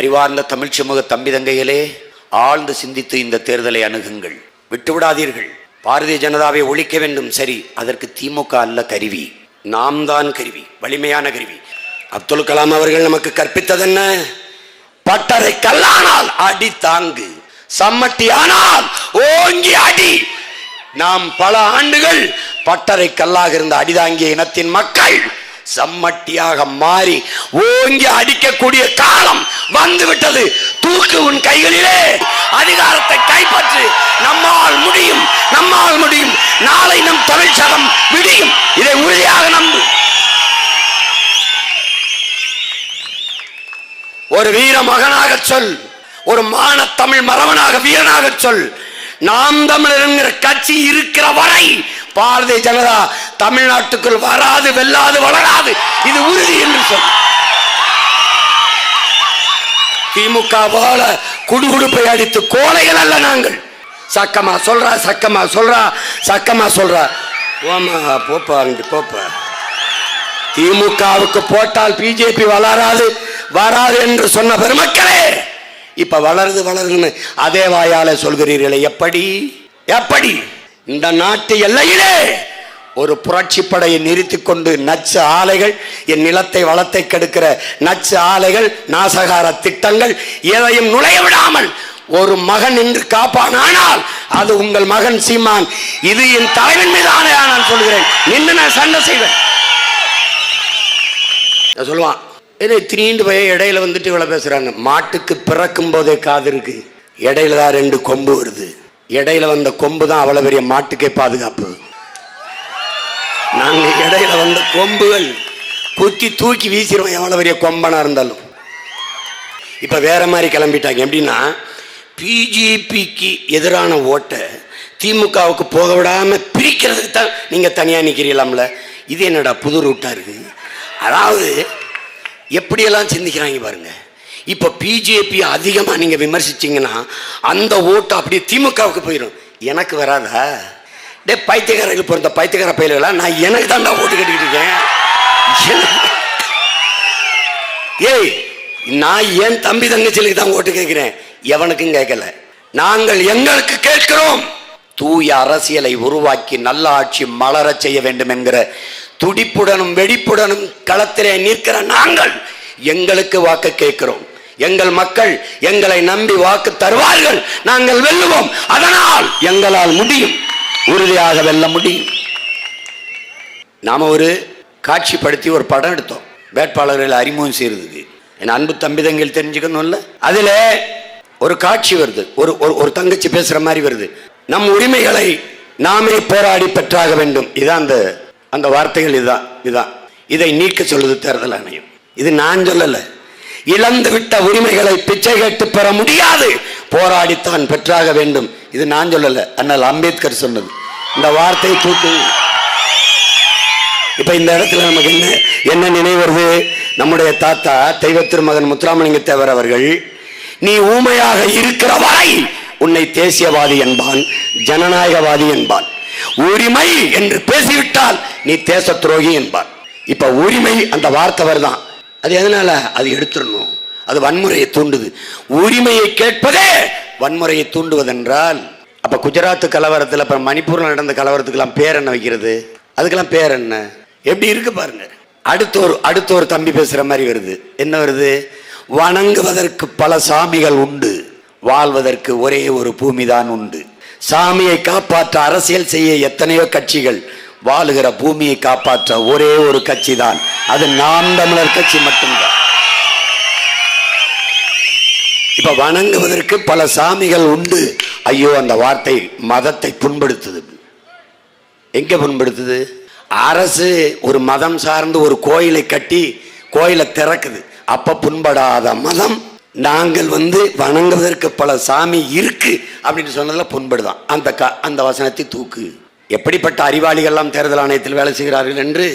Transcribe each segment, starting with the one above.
அறிவார்ந்த தமிழ் சமூக தம்பி தங்கைகளே ஆழ்ந்து சிந்தித்து இந்த தேர்தலை அணுகுங்கள். விட்டுவிடாதீர்கள். பாரதிய ஜனதாவை ஒழிக்க வேண்டும். சரி அதற்கு திமுக அல்ல கருவி. நாம் தான் கருவி வலிமையான கருவி. அப்துல் கலாம் அவர்கள் நமக்கு கற்பித்ததென்ன? பட்டறை கல்லானால் அடி தாங்கு சம்மட்டி ஆனால் ஓங்கி அடி. நாம் பல ஆண்டுகள் பட்டறை கல்லாக இருந்த அடிதாங்கிய இனத்தின் மக்கள் சம்மட்டியாக மாறி ஓங்கி அடிக்கக்கூடிய காலம் வந்து விட்டது தூக்கு உன் கைகளிலே. அதிகாரத்தை கைப்பற்று. நம்மால் முடியும். நம்மால் முடியும். நாளை நம் தொழிற்சகம் விடியும். இதை உறுதியாக நம்பு. ஒரு வீர மகனாக சொல். ஒரு மான தமிழ் மரவனாக வீரனாக சொல். நாம் தமிழர் என்கிற கட்சி இருக்கிற வரை பாரதிய ஜனதா தமிழ்நாட்டுக்குள் வராது வெல்லாது வளராது. இது உறுதி என்று சொல். திமுக போல குடுகுடுப்பை அடித்து கோலைகள் அல்ல நாங்கள். சக்கமா சொல்றா சக்கமா சொல்றா சக்கமா சொல்றா. போமா போப்பா போப்ப போப்பா. திமுகவுக்கு போட்டால் பிஜேபி வளராது வராது என்று சொன்ன பெருமக்களே இப்ப வளருது வளருதுன்னு அதே வாயால சொல்கிறீர்களே எப்படி? எப்படி? இந்த நாட்டு எல்லையிலே ஒரு புரட்சி படையை நிறுத்தி கொண்டு நச்சு ஆலைகள் என் நிலத்தை வளத்தை கெடுக்கிற நச்சு ஆலைகள் நாசகார திட்டங்கள் எதையும் நுழைய விடாமல் ஒரு மகன் நின்று காப்பானானால் அது உங்கள் மகன் சீமான். இது என் தலைவன் மீது ஆணையா நான் சொல்கிறேன். நின்று நான் சண்டை செய்வேன். சொல்லுவான் ஏதோ திரீண்டு போய் இடையில வந்துட்டு இவ்வளோ பேசுறாங்க. மாட்டுக்கு பிறக்கும் போதே காது இருக்கு. இடையில தான் ரெண்டு கொம்பு வருது. இடையில வந்த கொம்பு தான் அவ்வளோ பெரிய மாட்டுக்கே பாதுகாப்பு. நாங்கள் இடையில வந்த கொம்புகள் குத்தி தூக்கி வீசிடுவோம் எவ்வளோ பெரிய கொம்பனாக இருந்தாலும். இப்போ வேற மாதிரி கிளம்பிட்டாங்க. எப்படின்னா பிஜேபிக்கு எதிரான ஓட்டை திமுகவுக்கு போக விடாமல் பிரிக்கிறதுக்கு தான் நீங்கள் தனியாக நிற்கிறீங்களாம்ல இது என்னடா புது ரூட்டாக இருக்குது? அதாவது எப்படியெல்லாம் சிந்திக்கிறாங்க பாருங்கள் இப்போ பிஜேபி அதிகமாக நீங்கள் விமர்சிச்சிங்கன்னா அந்த ஓட்டு அப்படியே திமுகவுக்கு போயிடும் எனக்கு வராதா? டே பைத்தியக்காரர்கள் பிறந்த பைத்தியக்கார பயிர்களா நான் எனக்கு தாண்டா ஓட்டு கட்டிக்கிட்டு இருக்கேன். ஏய் நான் என் தம்பி தங்கச்சிகளுக்கு தான் ஓட்டு கேட்கிறேன். எவனுக்கும் கேட்கல. நாங்கள் எங்களுக்கு கேட்கிறோம். தூய அரசியலை உருவாக்கி நல்ல ஆட்சி மலரச் செய்ய வேண்டும் என்கிற துடிப்புடனும் வெடிப்புடனும் களத்திலே நிற்கிற நாங்கள் எங்களுக்கு வாக்கு கேட்கிறோம். எங்கள் மக்கள் எங்களை நம்பி வாக்கு தருவார்கள். நாங்கள் வெல்லுவோம். அதனால் எங்களால் முடியும். உறுதியாக வெல்ல முடியும். நாம் ஒரு காட்சிப்படுத்தி ஒரு படம் எடுத்தோம். வேட்பாளர்களை அறிமுகம் செய்யறதுக்கு என் அன்பு தம்பிதங்கள் தெரிஞ்சுக்கணும்ல? அதில் ஒரு காட்சி வருது. ஒரு ஒரு ஒரு தங்கச்சி பேசுகிற மாதிரி வருது. நம் உரிமைகளை நாமே போராடி பெற்றாக வேண்டும். இதான் அந்த அந்த வார்த்தைகள் இதுதான் இதுதான் இதை நீக்க சொல்லுது தேர்தல் ஆணையம். இது நான் சொல்லலை. இழந்து விட்ட உரிமைகளை பிச்சை கேட்டு பெற முடியாது. போராடித்தான் பெற்றாக வேண்டும். இது நான் சொல்லலை அண்ணல் அம்பேத்கர் சொன்னது. இந்த வார்த்தையை தூக்கு. இப்ப இந்த இடத்துல நமக்கு என்ன என்ன நினைவு நம்முடைய தாத்தா தெய்வ திருமகன் முத்துராமலிங்க தேவர் அவர்கள் நீ ஊமையாக இருக்கிறவாய் உன்னை தேசியவாதி என்பான் ஜனநாயகவாதி என்பான். உரிமை என்று பேசிவிட்டால் நீ தேச துரோகி என்பான். இப்ப உரிமை அந்த வார்த்தை வருதான். அது எதனால? அது எடுத்துடணும். அது வன்முறையை தூண்டுது. உரிமையை கேட்பதே வன்முறையை தூண்டுவதென்றால் அப்ப குஜராத் கலவரத்தில் அப்புறம் மணிப்பூர்ல நடந்த கலவரத்துக்கெல்லாம் பேர் என்ன வைக்கிறது? அதுக்கெல்லாம் பேர் என்ன? எப்படி இருக்கு பாருங்க. அடுத்த ஒரு அடுத்த ஒரு தம்பி பேசுற மாதிரி வருது. என்ன வருது? வணங்குவதற்கு பல சாமிகள் உண்டு. வாழ்வதற்கு ஒரே ஒரு பூமிதான் உண்டு. சாமியை காப்பாற்ற அரசியல் செய்ய எத்தனையோ கட்சிகள் வாழுகிற பூமியை காப்பாற்ற ஒரே ஒரு கட்சி தான் அது நாம் தமிழர் கட்சி மட்டும்தான். இப்ப வணங்குவதற்கு பல சாமிகள் உண்டு. ஐயோ அந்த வார்த்தை மதத்தை புண்படுத்துது. எங்க புண்படுத்துது? அரசு ஒரு மதம் சார்ந்து ஒரு கோயிலை கட்டி கோயிலை திறக்குது. அப்ப புண்படாத மதம். நாங்கள் வந்து வணங்குவதற்கு பல சாமி இருக்கு அப்படின்னு சொன்னதுல புண்படுதான். அந்த க அந்த வசனத்தை தூக்கு. எப்படிப்பட்ட அறிவாளிகள்லாம் தேர்தல் ஆணையத்தில் வேலை செய்கிறார்கள் என்று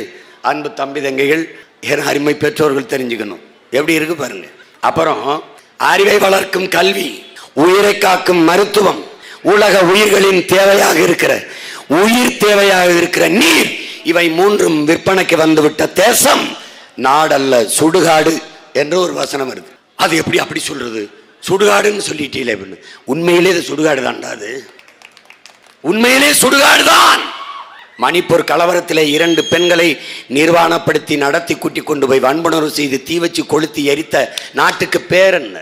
அன்பு தம்பி தங்கைகள் என் அருமை பெற்றோர்கள் தெரிஞ்சுக்கணும். எப்படி இருக்கு பாருங்க. அப்புறம் அறிவை வளர்க்கும் கல்வி உயிரை காக்கும் மருத்துவம் உலக உயிர்களின் தேவையாக இருக்கிற உயிர் தேவையாக இருக்கிற நீர் இவை மூன்றும் விற்பனைக்கு வந்துவிட்ட தேசம் நாடல்ல சுடுகாடு என்ற ஒரு வசனம் வருது. அது எப்படி அப்படி சொல்றது? சுடுகாடுன்னு சொல்லிட்டீங்களே அப்படின்னு. உண்மையிலே இது சுடுகாடு தான்டா அது. உண்மையிலே சுடுகாடு தான் மணிப்பூர் கலவரத்திலே இரண்டு பெண்களை நிர்வாணப்படுத்தி நடத்தி கூட்டி கொண்டு போய் வன்புணர்வு செய்து தீ வச்சு கொளுத்தி எரித்த நாட்டுக்கு பேர் என்ன?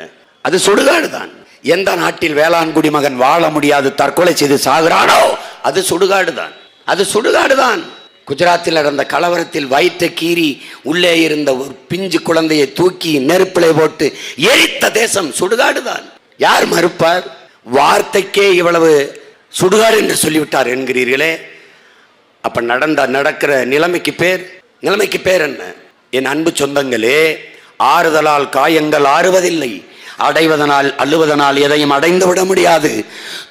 அது சுடுகாடு தான். எந்த நாட்டில் வேளாண் குடிமகன் வாழ முடியாது தற்கொலை செய்து சாகுறானோ அது சுடுகாடு தான். அது சுடுகாடு தான். குஜராத்தில் நடந்த கலவரத்தில் வயிற்றை கீறி உள்ளே இருந்த ஒரு பிஞ்சு குழந்தையை தூக்கி நெருப்பிலை போட்டு எரித்த தேசம் சுடுகாடு தான். யார் மறுப்பார்? வார்த்தைக்கே இவ்வளவு சுடுகாடு என்று சொல்லிவிட்டார் என்கிறீர்களே. அப்ப நடந்த நடக்கிற நிலைமைக்கு பேர் நிலைமைக்கு பேர் என்ன? என் அன்பு சொந்தங்களே ஆறுதலால் காயங்கள் ஆறுவதில்லை. அடைவதனால் அள்ளுவதனால் எதையும் அடைந்து விட முடியாது.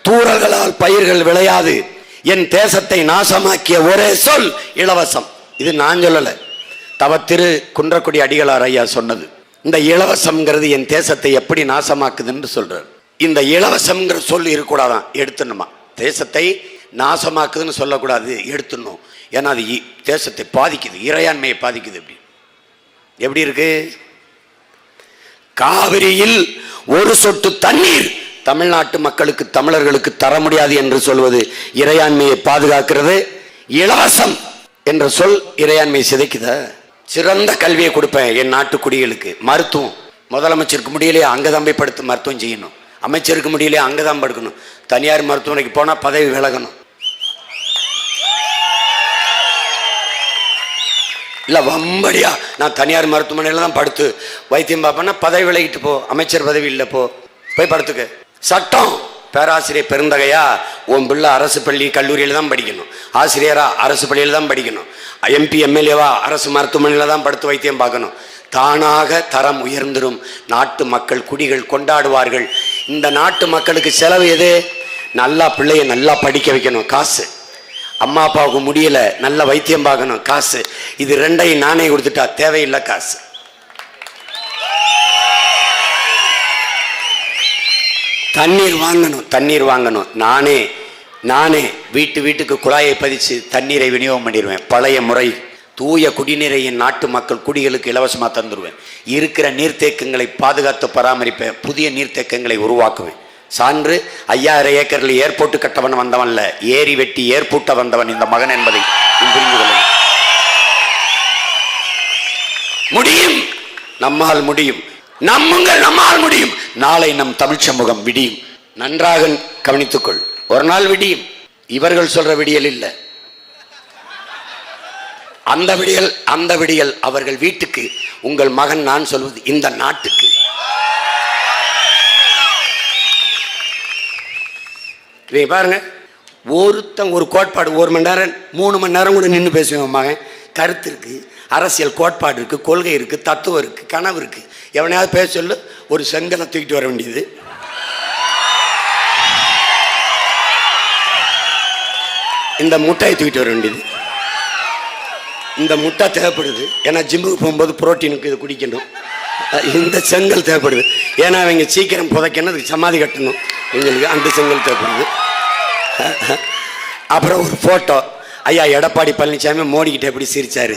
தூறல்களால் பயிர்கள் விளையாது. என் தேசத்தை நாசமாக்கிய ஒரே சொல் இலவசம். இது நான் சொல்லல. தவ திரு குன்றக்குடி அடிகளார் ஐயா சொன்னது. இந்த இலவசம்ங்கிறது என் தேசத்தை எப்படி நாசமாக்குதுன்னு சொல்றார். இந்த இலவசம்ங்கிற சொல் இருக்கக்கூடாதான். எடுத்துணுமா தேசத்தை நாசமாக்குதுன்னு சொல்லக்கூடாது எடுத்துடணும். ஏன்னா அது தேசத்தை பாதிக்குது இறையாண்மையை பாதிக்குது அப்படி. எப்படி இருக்கு? காவிரியில் ஒரு சொட்டு தண்ணீர் தமிழ்நாட்டு மக்களுக்கு தமிழர்களுக்கு தர முடியாது என்று சொல்வது இறையாண்மையை பாதுகாக்கிறது. இலவசம் என்ற சொல் இறையாண்மையை சிதைக்குத. சிறந்த கல்வியை கொடுப்பேன் என் நாட்டு குடிகளுக்கு மருத்துவம். முதலமைச்சருக்கு முடியலையே அங்கதான் போய் படுத்து மருத்துவம் செய்யணும். அமைச்சருக்கு முடியலையே அங்கதான் படுக்கணும். தனியார் மருத்துவமனைக்கு போனால் பதவி விலகணும். இல்லை வம்படியா. நான் தனியார் மருத்துவமனையில் தான் படுத்து. வைத்தியம் பார்ப்பேன்னா பதவி விலகிட்டு போ. அமைச்சர் பதவி இல்லை போ. போய் படுத்துக்கு. சட்டம். பேராசிரியர் பெருந்தகையா உன் பிள்ளை அரசு பள்ளி கல்லூரியில் தான் படிக்கணும். ஆசிரியரா அரசு பள்ளியில் தான் படிக்கணும். எம்பி எம்எல்ஏவா அரசு மருத்துவமனையில் தான் படுத்து வைத்தியம் பார்க்கணும். தானாக தரம் உயர்ந்துடும் நாட்டு மக்கள் குடிகள் கொண்டாடுவார்கள். இந்த நாட்டு மக்களுக்கு செலவு எது? நல்லா பிள்ளைய நல்லா படிக்க வைக்கணும். காசு. அம்மா அப்பாவுக்கு முடியலை. நல்ல வைத்தியம் பார்க்கணும். காசு. இது ரெண்டையும் நானே கொடுத்துட்டா தேவையில்லை காசு. தண்ணீர் வாங்கணும். தண்ணீர் வாங்கணும். நானே நானே வீட்டு வீட்டுக்கு குழாயை பதிச்சு தண்ணீரை விநியோகம் பண்ணிடுவேன். பழைய முறை. தூய குடிநீரை என் நாட்டு மக்கள் குடிகளுக்கு இலவசமாக தந்துடுவேன். இருக்கிற நீர்த்தேக்கங்களை பாதுகாத்து பராமரிப்பேன். புதிய நீர்த்தேக்கங்களை உருவாக்குவேன். சான்று ஐயாயிரம் ஏக்கரில் ஏர்போர்ட்டு கட்டவன் வந்தவன்ல ஏரி வெட்டி ஏர்போர்ட்ட வந்தவன் இந்த மகன் என்பதை புரிந்து கொள்ள. முடியும். நம்மால் முடியும். நம்முங்கள் நம்மால் முடியும். நாளை நம் தமிழ் சமூகம் விடியும். நன்றாக கவனித்துக்கொள். ஒரு நாள் விடியும். இவர்கள் சொல்ற விடியல் இல்ல. அந்த விடியல் அந்த விடியல் அவர்கள் வீட்டுக்கு உங்கள் மகன் நான் சொல்வது இந்த நாட்டுக்கு. இதை பாருங்க. ஒருத்தன் ஒரு கோட்பாடு ஒரு மணி நேரம் மூணு மணி நேரம் கூட நின்று பேசுவேன் மகன். கருத்து இருக்குது அரசியல் கோட்பாடு இருக்குது கொள்கை இருக்குது தத்துவம் இருக்குது கனவு இருக்குது எவனையாவது பேச சொல்லு ஒரு செங்கலை தூக்கிட்டு வர வேண்டியது. இந்த முட்டையை தூக்கிட்டு வர வேண்டியது. இந்த முட்டை தேவைப்படுது. ஏன்னா ஜிம்முக்கு போகும்போது புரோட்டீனுக்கு இது குடிக்கணும். இந்த செங்கல் தேவைப்படுது. ஏன்னா அவங்க சீக்கிரம் புதைக்கணும் அதுக்கு சமாதி கட்டணும். எங்களுக்கு அந்த செங்கல் தேவைப்படுது. அப்புறம் ஒரு ஃபோட்டோ ஐயா எடப்பாடி பழனிசாமி மோடிக்கிட்ட எப்படி சிரிச்சாரு?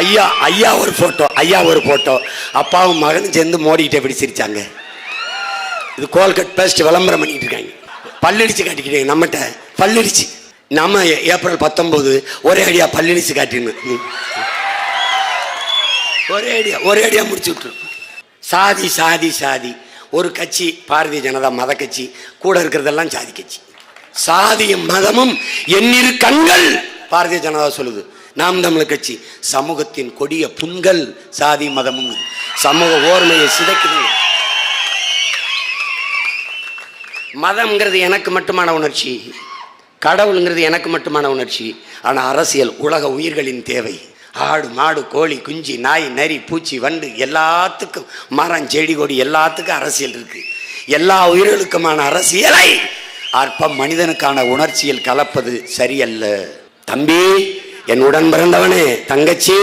ஐயா ஐயா ஒரு ஃபோட்டோ ஐயா ஒரு ஃபோட்டோ அப்பாவும் மகனும் சேர்ந்து மோடிக்கிட்ட எப்படி சிரிச்சாங்க? இது கோல்கட் பேஸ்ட் விளம்பரம் பண்ணிட்டு இருக்காங்க. பல்லடிச்சு காட்டிக்கிட்டே நம்மகிட்ட பல்லடிச்சு. நம்ம ஏப்ரல் பத்தொம்போது ஒரே அடியா பல்லடிச்சு காட்டின்னு. ஒரே அடியா ஒரே அடியாக முடிச்சு விட்டுரும் சாதி சாதி சாதி. ஒரு கட்சி பாரதிய ஜனதா மத கட்சி கூட இருக்கிறதெல்லாம் சாதி கட்சி. சாதியும் மதமும் எண்ணிரு கண்கள் பாரதிய ஜனதா சொல்லுது. நாம் தமிழர் கட்சி சமூகத்தின் கொடிய புண்கள் சாதி மதமும். சமூக ஓர்மையை சிதைக்குது. மதம்ங்கிறது எனக்கு மட்டுமான உணர்ச்சி. கடவுளுங்கிறது எனக்கு மட்டுமான உணர்ச்சி. ஆனால் அரசியல் உலக உயிர்களின் தேவை. ஆடு மாடு கோழி குஞ்சு நாய் நரி பூச்சி வண்டு எல்லாத்துக்கும் மரம் செடி கொடி எல்லாத்துக்கும் அரசியல் இருக்கு. எல்லா உயிர்களுக்குமான அரசியலை அற்ப மனிதனுக்கான உணர்ச்சியில் கலப்பது சரியல்ல. தம்பி என் உடன் பிறந்தவனே தங்கச்சி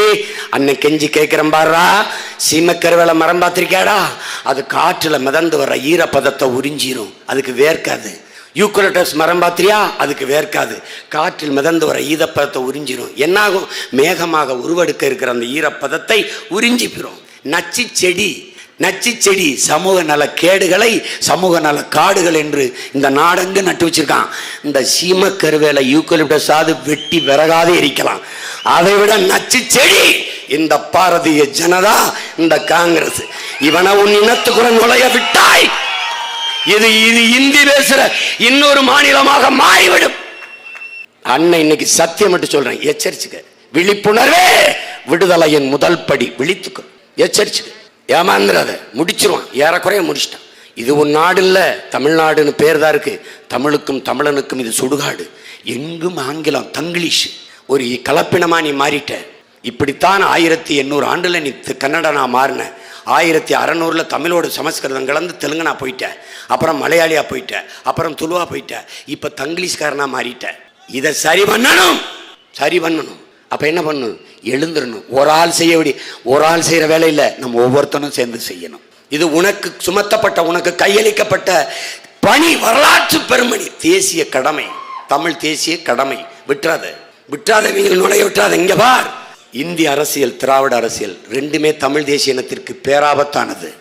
அன்னை கெஞ்சி கேட்கிறேன் பாருடா சீமக்கருவேலை மரம் பார்த்துருக்கியாடா? அது காற்றுல மிதந்து வர ஈரப்பதத்தை உறிஞ்சிரும். அதுக்கு வேர்க்காது யூக்கலட்டஸ் மரம் பார்த்தியா? அதுக்கு வேர்க்காது. காற்றில் மிதந்து வர ஈரப்பதத்தை உறிஞ்சிடும் என்னாகும்? மேகமாக உருவெடுக்க இருக்கிற அந்த ஈரப்பதத்தை உறிஞ்சிப்பிரும். நச்சு செடி நச்சு செடி சமூக நல கேடுகளை சமூக நல காடுகள் என்று இந்த நாடெங்கு நட்டு வச்சிருக்கான். இந்த சீம கருவேல யூக்கலிப்டஸாவது வெட்டி விறகாதே எரிக்கலாம். அதை விட நச்சு செடி இந்த பாரதிய ஜனதா இந்த காங்கிரஸ். இவனை உன் இனத்துக்குள்ள நுழைய விட்டாய். இது இது இந்தி பேசுற இன்னொரு மாநிலமாக மாறிவிடும். அண்ணன் இன்னைக்கு சத்தியம் மட்டும் சொல்றேன். எச்சரிச்சுக்க. விழிப்புணர்வே. விடுதலையின் முதல் படி. விழித்துக்க. எச்சரிச்சுக்க. ஏமாந்துடாத முடிச்சிருவான். ஏறக்குறைய முடிச்சிட்டான். இது ஒரு நாடு இல்லை தமிழ்நாடுன்னு பேர் தான் இருக்கு. தமிழுக்கும் தமிழனுக்கும் இது சுடுகாடு. எங்கும் ஆங்கிலம் தங்கிலீஷ். ஒரு கலப்பினமா நீ மாறிட்ட. இப்படித்தான் ஆயிரத்தி எண்ணூறு ஆண்டுல நீ கன்னட கன்னடனா மாறின. ஆயிரத்தி அறநூறுல தமிழோட சமஸ்கிருதம் கலந்து தெலுங்கனா போயிட்டேன் அப்புறம் மலையாளியா போயிட்டேன் அப்புறம் துளுவா போயிட்டேன் இப்போ தங்கிலீஷ்காரனாக மாறிட்டேன் இதை சரி பண்ணணும். சரி பண்ணணும். அப்போ என்ன பண்ணணும்? எழுந்துடணும் ஒரு ஆள் செய்ய வேண்டிய ஒரு ஆள் செய்கிற வேலையில் நம்ம ஒவ்வொருத்தனும் சேர்ந்து செய்யணும். இது உனக்கு சுமத்தப்பட்ட உனக்கு கையளிக்கப்பட்ட பணி வரலாற்று பெருமணி. தேசிய கடமை. தமிழ் தேசிய கடமை. விட்டுறாது. விட்டுறாத நீங்கள் நுழைய விட்டுறாத. இங்கே பார். இந்திய அரசியல் திராவிட அரசியல் ரெண்டுமே தமிழ் தேசிய இனத்திற்கு பேராபத்தானது.